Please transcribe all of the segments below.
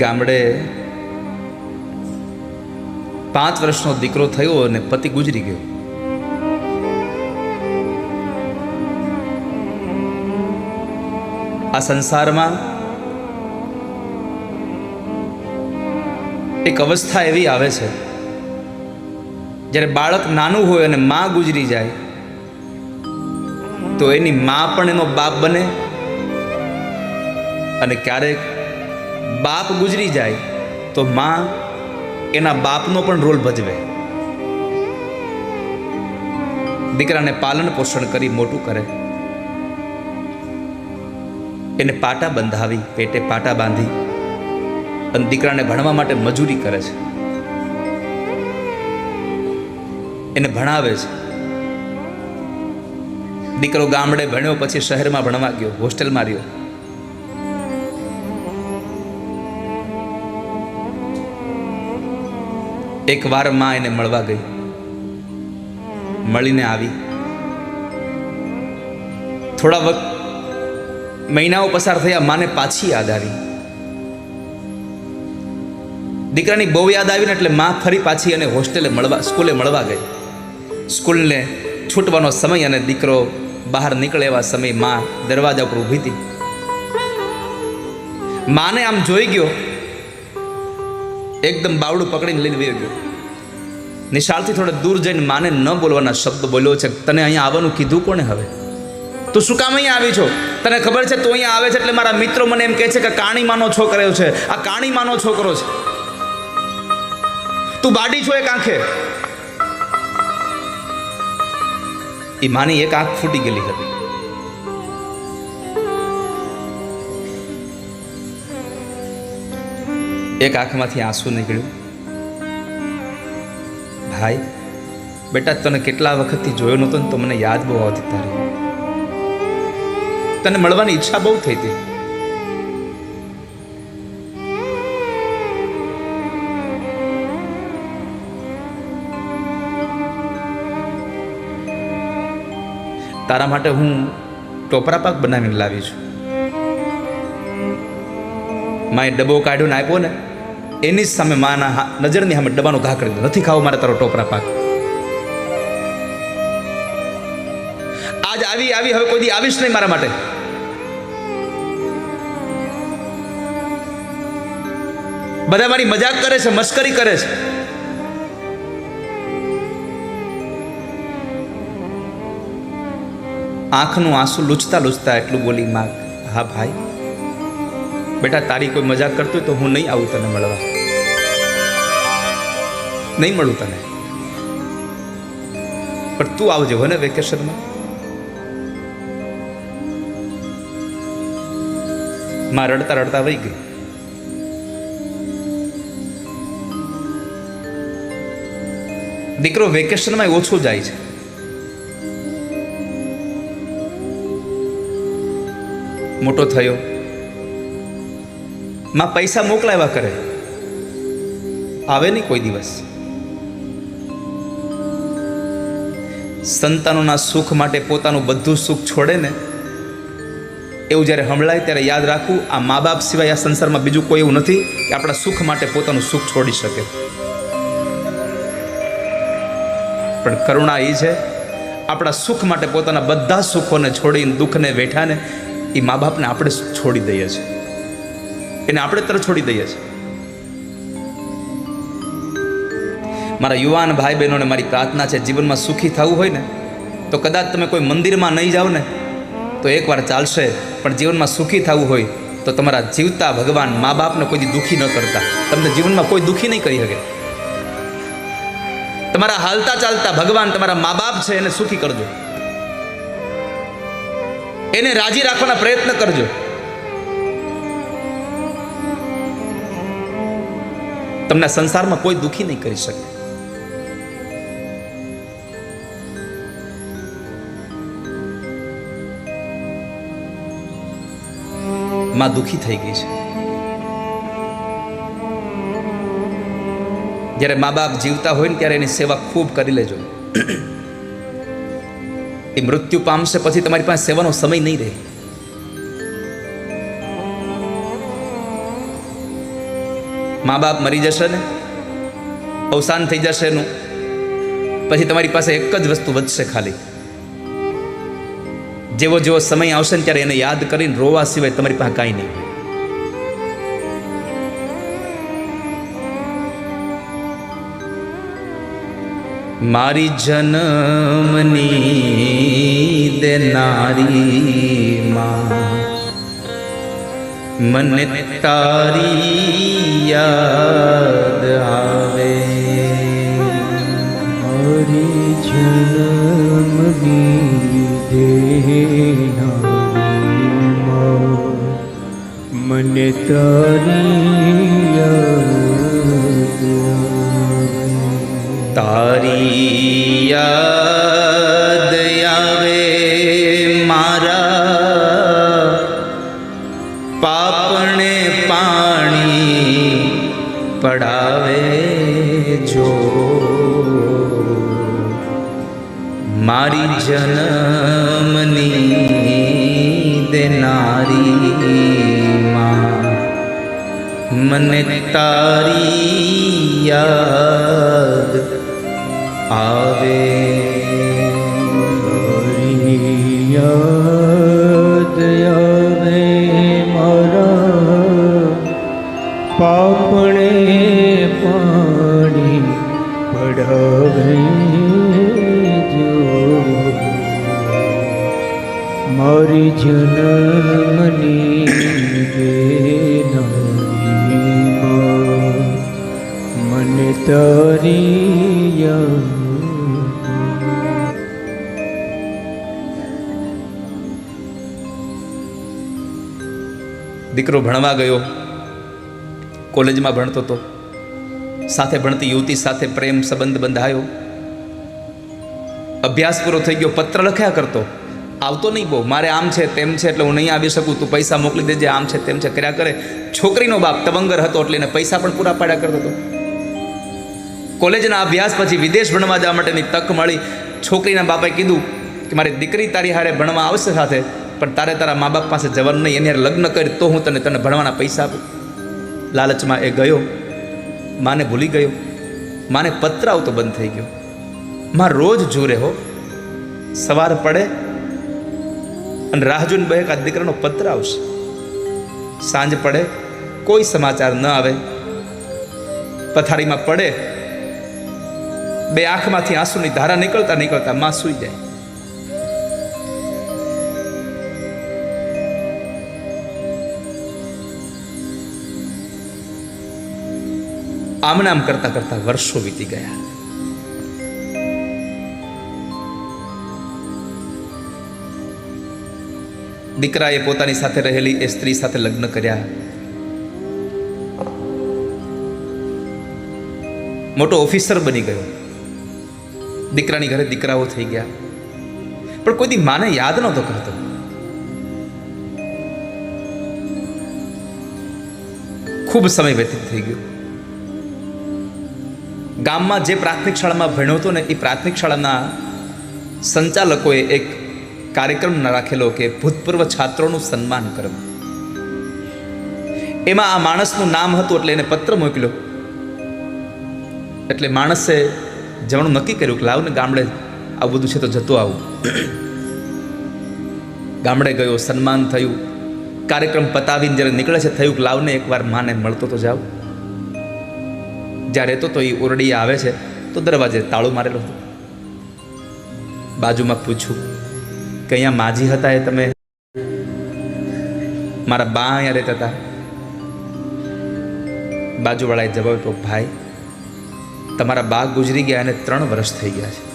ગામડે પાંચ વર્ષનો દીકરો થયો અને પતિ ગુજરી ગયો. આ સંસારમાં એક અવસ્થા એવી આવે છે, જ્યારે બાળક નાનું હોય અને માં ગુજરી જાય, તો એની માં પણ એનો બાપ બને અને ક્યારેક બાપ ગુજરી જાય, તો માં એના બાપનો પણ રોલ ભજવે. દીકરાને પાલન પોષણ કરી મોટું કરે. એને પાટા બંધાવી, પેટે પાટા બાંધી અને દીકરાને ભણવા માટે મજૂરી કરે છે. એને ભણાવે છે. દીકરો ગામડે ભણ્યો, પછી શહેરમાં ભણવા ગયો, હોસ્ટેલમાં રહ્યો. એક વારમાં એને મળવા ગઈ. મળીને આવી. થોડા વખત મહિનાઓ પસાર થયા માને પાછી યાદ આવી. દીકરાની બહુ યાદ આવીને એટલે માં ફરી પાછી અને હોસ્ટેલે મળવા, સ્કૂલે મળવા ગઈ. સ્કૂલને છૂટવાનો સમય અને દીકરો બહાર નીકળે એવા સમયમાં દરવાજા ઉપર ઊભી હતી. માને આમ જોઈ ગયો એકદમ બાવડું પકડીને લઈને વહી ગયો નિશાળથી થોડા દૂર જઈને માને ન બોલવાના શબ્દ બોલ્યો છે. તને અહીંયા આવવાનું કીધું કોને હવે? તું શું કામ અહીંયા આવી છો? તને ખબર છે તું અહીંયા આવે છે એટલે મારા મિત્રો મને એમ કહે છે કે કાણીમાનો છોકરો છે. આ કાણીમાનો છોકરો છે. તું બાડી છો એક આંખે? એ માની એક આંખ ફૂટી ગયેલી હતી. એક આંખમાંથી આંસુ નીકળ્યું. ભાઈ, બેટા, તને કેટલા વખતથી જોયો નહોતો ને તો મને યાદ બહુ આવતી તારી. તને મળવાની ઈચ્છા બહુ થઈ હતી. તારા માટે હું ટોપરા પાક બનાવીને લાવી છું. માએ ડબ્બો કાઢ્યો ને આપ્યો ને, એની સામે માના નજરની સામે ડબ્બાનો ઘા કરી દીધો. નથી ખાવો મારે તારો ટોપરા પાક. આજ આવી આવી, હવે કોઈ દી આવીશ નહીં મારા માટે. બધા મારી મજાક કરે છે, મસ્કરી કરે છે. આંખનું આંસુ લૂછતા લૂછતા એટલું બોલી માગ, હા ભાઈ બેટા, તારી કોઈ મજાક કરતો તો હું નહીં આવું તને મળવા. નહીં મળું તને. પણ તું આવજે હો ને વેકેશનમાં. માં રડતા રડતા વહી ગઈ. દીકરો વેકેશનમાં ઓછો જાય છે. મોટો થયો. માં પૈસા મોકલાવ્યા કરે. આવે નહીં કોઈ દિવસ. સંતાનોના સુખ માટે પોતાનું બધું સુખ છોડે ને, એવું જ્યારે હમળાય ત્યારે યાદ રાખવું, આ મા બાપ સિવાય આ સંસારમાં બીજું કોઈ એવું નથી કે આપણા સુખ માટે પોતાનું સુખ છોડી શકે. પણ કરુણા એ છે, આપણા સુખ માટે પોતાના બધા સુખોને છોડીને દુઃખને વેઠાને એ મા બાપને આપણે છોડી દઈએ છીએ. એને આપણે તરત છોડી દઈએ છીએ. મારા યુવાન ભાઈ બહેનોને મારી પ્રાર્થના છે, જીવનમાં સુખી થવું હોય ને, તો કદાચ તમે કોઈ મંદિરમાં નહીં જાઓ ને, તો એકવાર ચાલશે. પણ જીવનમાં સુખી થવું હોય, તો તમારા જીવતા ભગવાન મા બાપને કોઈ દુઃખી ન કરતા. તમને જીવનમાં કોઈ દુઃખી નહીં કરી શકે. તમારા હાલતા ચાલતા ભગવાન તમારા મા બાપ છે, એને સુખી કરજો. એને રાજી રાખવાના પ્રયત્ન કરજો. તમને સંસારમાં કોઈ દુઃખી નહીં કરી શકે. માં દુઃખી થઈ ગઈ છે. જ્યારે મા બાપ જીવતા હોય ને ત્યારે એની સેવા ખૂબ કરી લેજો. એ મૃત્યુ પામશે પછી તમારી પાસે સેવાનો સમય નહીં રહે. મા બાપ મરી જશે ને? અવસાન થઈ જશે એનું? પછી તમારી પાસે એક જ વસ્તુ વધશે ખાલી. જેવો જેવો સમય આવશે ને ત્યારે એને યાદ કરીને રોવા સિવાય તમારી પાસે કાંઈ નહીં. મારી જન્મની દેનારી માં મને તારી યાદ આવે. હરી જન્મ દેનારીમાં મને તારી તારી યાદ મારી જન્મની દેનારી માં. મને તારી યાદ આવે. તારી યાદ આવે મારા પાપણે પાણી પડાવે. મારી જન્મની મને તારી દીકરો ભણવા ગયો. કોલેજમાં ભણતો હતો સાથે ભણતી યુવતી સાથે પ્રેમ સંબંધ બંધાયો. અભ્યાસ પૂરો થઈ ગયો, પત્ર લખ્યા કરતો. આવતો નહીં બહુ. મારે આમ છે, તેમ છે, એટલે હું નહીં આવી શકું. તું પૈસા મોકલી દેજે, આમ છે, તેમ છે. કર્યા કરે. છોકરીનો બાપ તવંગર હતો એટલે એને પૈસા પણ પૂરા પાડ્યા કરતો હતો. કોલેજના અભ્યાસ પછી વિદેશ ભણવા જવા માટેની તક મળી. છોકરીના બાપાએ કીધું કે, મારી દીકરી તારી હારે ભણવા આવશે સાથે, પણ તારે તારા મા બાપ પાસે જવાનું નહીં. એની લગ્ન કરી, તો હું તને તને ભણવાના પૈસા આપું. લાલચમાં એ ગયો. માને ભૂલી ગયો. માને પત્ર આવતો બંધ થઈ ગયો. માં રોજ જુરે હો. સવાર પડે અને રાહ જોઈને બે આ દીકરાનો પત્ર આવશે. સાંજ પડે, કોઈ સમાચાર ન આવે. પથારીમાં પડે, બે આંખમાંથી આંસુની ધારા નીકળતા નીકળતા માં સૂઈ જાય. આમ નામ કરતા કરતા વર્ષો વીતી ગયા. દીકરાએ પોતાની સાથે રહેલી એ સ્ત્રી સાથે લગ્ન કર્યા. મોટો ઓફિસર બની ગયો. દીકરાની ઘરે દીકરાઓ થઈ ગયા. પણ કોઈ દી માને યાદ નહોતો કરતો. ખૂબ સમય વ્યતીત થઈ ગયો. ગામમાં જે પ્રાથમિક શાળામાં ભણ્યો હતો ને, એ પ્રાથમિક શાળાના સંચાલકોએ એક કાર્યક્રમ રાખેલો કે ભૂતપૂર્વ છાત્રોનું સન્માન કરવું. એમાં આ માણસનું નામ હતું એટલે એને પત્ર મોકલ્યો. એટલે માણસે જવાનું નક્કી કર્યું કે લાવને ગામડે આવું બધું છે તો જતો આવું. ગામડે ગયો, સન્માન થયું. કાર્યક્રમ પતાવીને જ્યારે નીકળે છે, થયું કે લાવને એકવાર માને મળતો તો જાવ જ્યારે રહેતો તો એ ઓરડી આવે છે, તો દરવાજે તાળું મારેલું હતું. બાજુમાં પૂછ્યું કે અહીંયા માજી હતા એ તમે? મારા બા અહીંયા રહેતા હતા. બાજુવાળાએ જવાબ આપ્યો, ભાઈ, તમારા બા ગુજરી ગયા અને ત્રણ વર્ષ થઈ ગયા છે.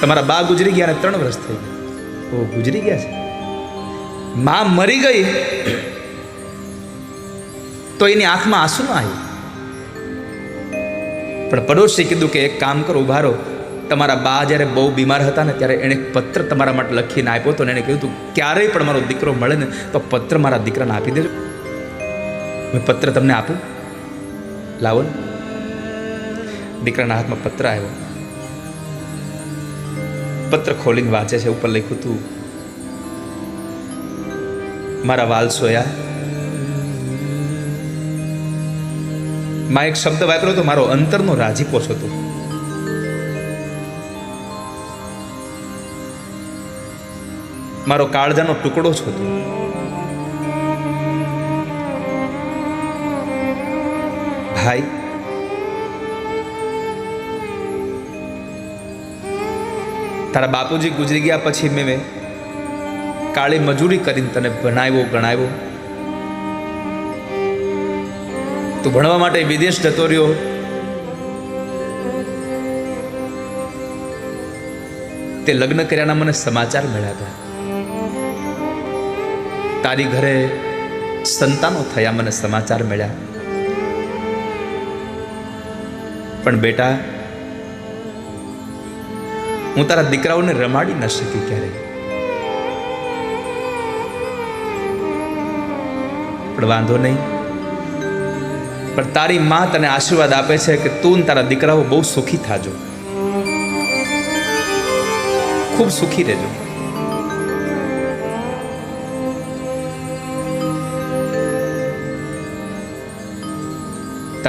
તમારા બા ગુજરી ગયા અને ત્રણ વર્ષ થઈ ગયા. ઓ, ગુજરી ગયા છે? મા મરી ગઈ? તો એની આંખમાં આંસુ ન આવ્યું? પણ પડોશી કીધું કે, એક કામ કરો, ઊભા રહો. તમારા બા જ્યારે બહુ બીમાર હતા ને ત્યારે એણે પત્ર તમારા માટે લખીને આપ્યો હતો ને એણે કહ્યું હતું ક્યારેય પણ મારો દીકરો મળે ને તો પત્ર મારા દીકરાને આપી દેજો. મેં પત્ર તમને આપું? લાવો ને. દીકરાના હાથમાં પત્ર આવ્યો. પત્ર ખોલીને વાંચે છે, ઉપર લખ્યું હતું મારા વાલ સોયા. માં એક શબ્દ વાપર્યો તો મારો અંતરનો રાજીપો છો મારો કાળજાનો ટુકડો છો તું ભાઈ, તારા બાપુજી ગુજરી ગયા પછી મેં કાળી મજૂરી કરીને તને ભણાવ્યો, ગણાવ્યો. તું ભણવા માટે વિદેશ જતો રહ્યો. તે લગ્ન કર્યાના મને સમાચાર મળ્યા હતા. તારી ઘરે સંતાનો થયા મને સમાચાર મળ્યા. પણ બેટા, હું તારા દીકરાઓને રમાડી ન શકી ક્યારેય. પણ વાંધો નહીં. પણ તારી માં તને આશીર્વાદ આપે છે કે તું તારા દીકરાઓ બહુ સુખી થાજો. ખૂબ સુખી રહેજો.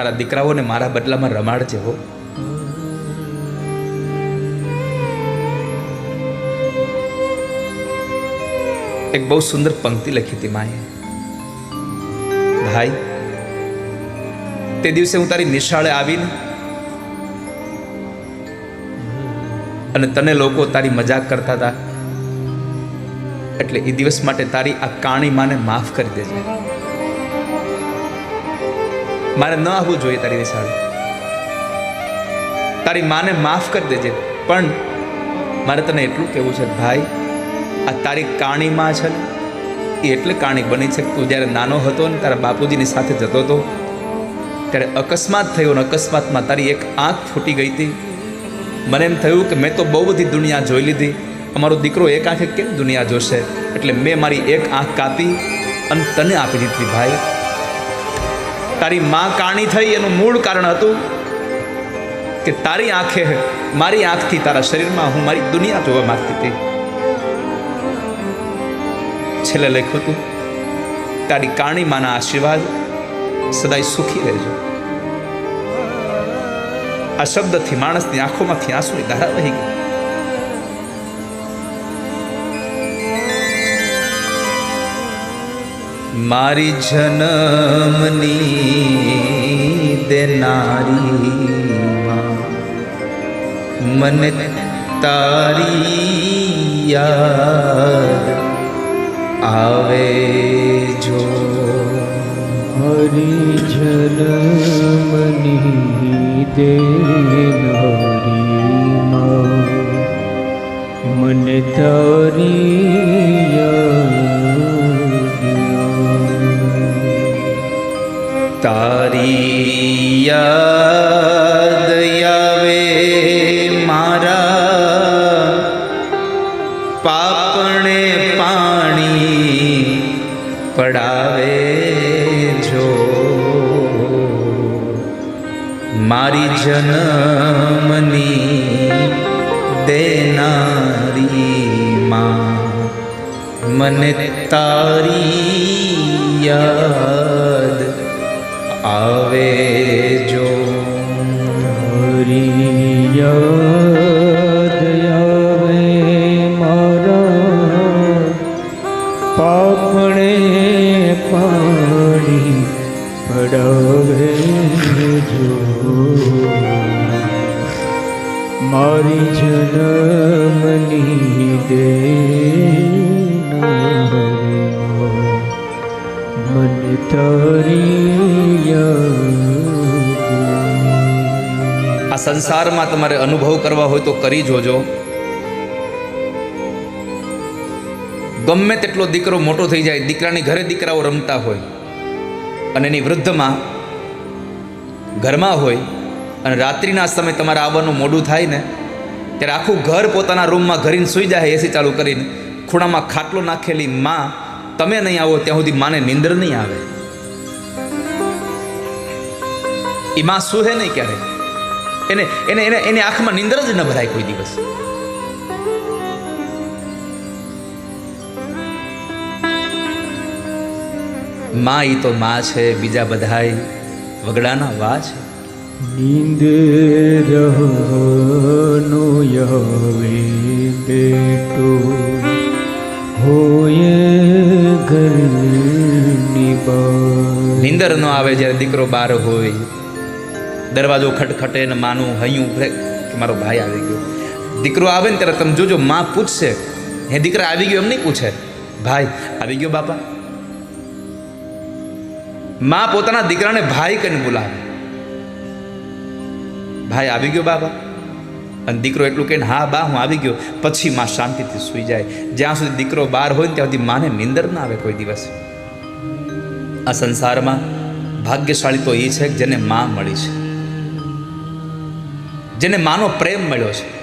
તારા દીકરાઓને મારા બદલામાં રમાડજે હો એક બહુ સુંદર પંક્તિ લખી હતી માએ. ભાઈ, તે દિવસે હું તારી નિશાળે આવીને અને તને લોકો તારી મજાક કરતા હતા. એટલે એ દિવસ માટે તારી આ કાણી માને માફ કરી દેજે. મારે ન આવવું જોઈએ તારી નિશાળે તારી માને માફ કરી દેજે, પણ મારે તને એટલું કહેવું છે, ભાઈ, આ તારી કાણીમાં છે ને, એ એટલે કાણી બની છે તું જ્યારે નાનો હતો ને, તારા બાપુજીની સાથે જતો હતો, ત્યારે અકસ્માત થયો ને અકસ્માતમાં તારી એક આંખ ફૂટી ગઈ હતી. મને એમ થયું કે મેં તો બહુ બધી દુનિયા જોઈ લીધી. અમારો દીકરો એક આંખે કેમ દુનિયા જોશે? એટલે મેં મારી એક આંખ કાપી અને તને આપી દીધી, ભાઈ. તારી માં કાણી થઈ, એનું મૂળ કારણ હતું કે તારી આંખે, મારી આંખથી તારા શરીરમાં હું મારી દુનિયા જોવા માંગતી હતી. છેલ્લે લખ્યું હતું, તારી કાણી માના આશીર્વાદ સદાય સુખી રહેજો. આ શબ્દથી માણસની આંખોમાંથી આંસુની ધારા વહી ગઈ. મારી જન્મની દેનારી મને તારી યાદ આવે જો. હરી જન્મની દેનારી મને તારી મારી જન્મની દેનારી માં. મને તારી યાદ આવે જન્મની દે મન આ સંસારમાં તમારે અનુભવ કરવા હોય તો કરી જોજો. ગમે તેટલો દીકરો મોટો થઈ જાય, દીકરાની ઘરે દીકરાઓ રમતા હોય અને એની વૃદ્ધમાં ઘરમાં હોય અને રાત્રિના સમયે તમારે આવવાનું મોડું થાય ને ત્યારે આખું ઘર પોતાના રૂમમાં ઘરીને સૂઈ જાય એસી ચાલુ કરીને. ખૂણામાં ખાટલો નાખેલી માં, તમે નહીં આવો, ત્યાં સુધી માને નિંદર નહીં આવે. એ માં સુહે નહીં ક્યારે. એને એને એને, એની આંખમાં નિંદર જ ન ભરાય કોઈ દિવસ. માં એ તો માં છે, બીજા બધાય વગડાના વા છે. નીંદ રહનો યવે બેટો હોય ઘરની નીંદર ન આવે જ્યારે દીકરો બાર હોય દરવાજો ખટખટે ને માનું હૈયું કે મારો ભાઈ આવી ગયો દીકરો આવે ને ત્યારે તમે જોજો માં પૂછશે હે દીકરા આવી ગયો એમ નહીં પૂછે ભાઈ આવી ગયો બાપા માં પોતાના દીકરાને ભાઈ કહીને બોલાવે ભાઈ આવી ગયો બાબા. અને દીકરો એટલું કહીને, હા, બા, હું આવી ગયો. પછી માં શાંતિથી સૂઈ જાય. જ્યાં સુધી દીકરો બહાર હોય ત્યાં સુધી માને નિંદર ના આવે કોઈ દિવસ. આ સંસારમાં ભાગ્યશાળી તો એ છે જેને માં મળી છે. જેને માનો પ્રેમ મળ્યો છે.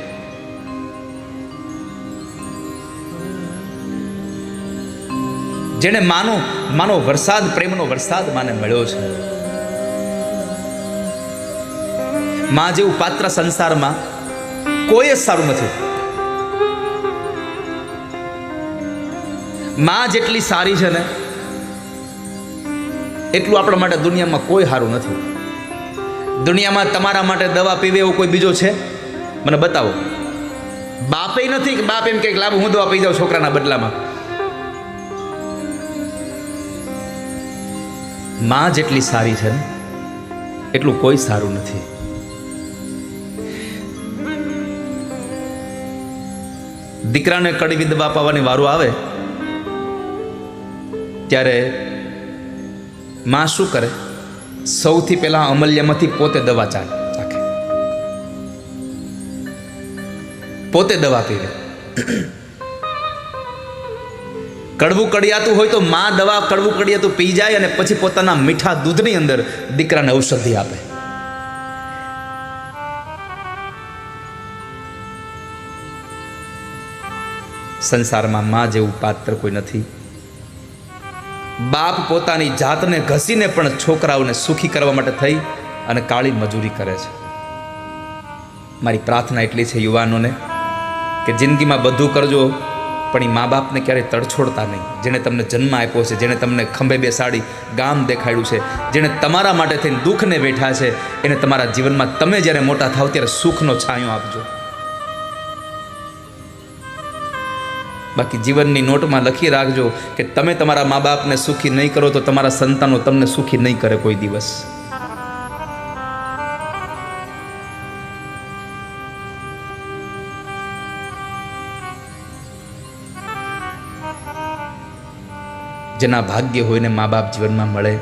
જેને માનો માનો વરસાદ, પ્રેમનો વરસાદ માને મળ્યો છે. માં જેવું પાત્ર સંસારમાં કોઈ જ સારું નથી. માં જેટલી સારી છે ને, એટલું આપણા માટે દુનિયામાં કોઈ સારું નથી. દુનિયામાં તમારા માટે દવા પીવે એવો કોઈ બીજો છે? મને બતાવો. બાપે નથી કે બાપ એમ કંઈક લાભ હું દવા પી જાઉં છોકરાના બદલામાં. માં જેટલી સારી છે ને, એટલું કોઈ સારું નથી. દીકરાને કડવી દવા પાવાની વારો આવે, ત્યારે માં શું કરે? સૌથી પહેલા અમલ્યમાંથી પોતે દવા ચાલે પોતે દવા પીવે કડવું કડિયાતું હોય તો માં દવા કડવું કડિયાતું પી જાય અને પછી પોતાના મીઠા દૂધની અંદર દીકરાને ઔષધિ આપે. સંસારમાં માં જેવું પાત્ર કોઈ નથી. બાપ પોતાની જાતને ઘસીને પણ છોકરાઓને સુખી કરવા માટે થઈ અને કાળી મજૂરી કરે છે. મારી પ્રાર્થના એટલી છે યુવાનોને કે જિંદગીમાં બધું કરજો, પણ એ મા બાપને ક્યારેય તડછોડતા નહીં. જેણે તમને જન્મ આપ્યો છે, જેણે તમને ખંભે બેસાડી ગામ દેખાડ્યું છે, જેણે તમારા માટે થઈને દુઃખને બેઠા છે, એને તમારા જીવનમાં તમે જ્યારે મોટા થાવ ત્યારે સુખનો છાંયો આપજો. બાકી જીવનની નોટમાં લખી રાખજો કે તમે તમારા મા બાપને સુખી નહીં કરો તો તમારા સંતાનો તમને સુખી નહીં કરે કોઈ દિવસ. જેના ભાગ્ય હોય ને મા બાપ જીવનમાં મળે,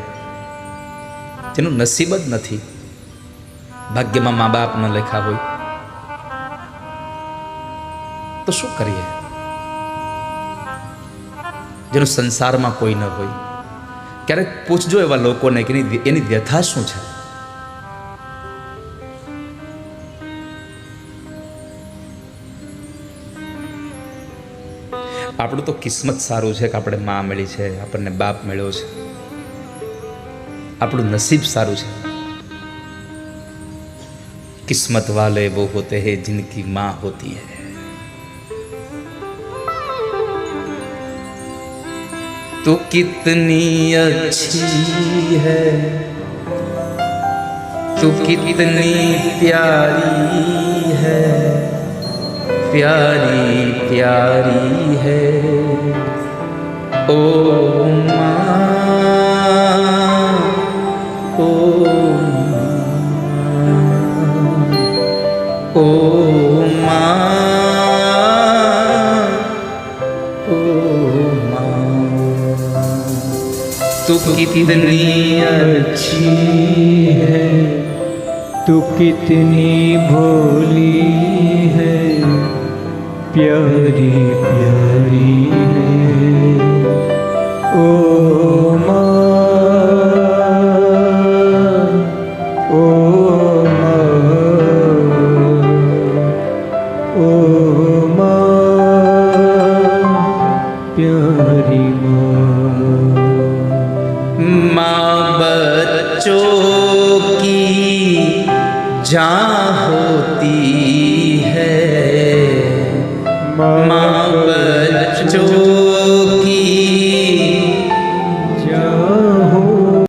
જેનું નસીબ જ નથી, ભાગ્યમાં મા બાપ ન લખ્યા હોય, તો શું કરીએ? જેનું સંસારમાં કોઈ ન હોય. ક્યારેક પૂછજો એવા લોકોને કે એની વ્યથા શું છે? આપણું તો કિસ્મત સારું છે કે આપણે મા મળી છે, આપણને બાપ મળ્યો છે. આપણું નસીબ સારું છે. કિસ્મત વાલે વો હોતે હે, જિંદગી માં હોતી હૈ. तो कितनी अच्छी है तू कितनी प्यारी है प्यारी प्यारी है ओ माँ ओ तू कितनी अच्छी है तू कितनी भोली है प्यारी प्यारी है ओ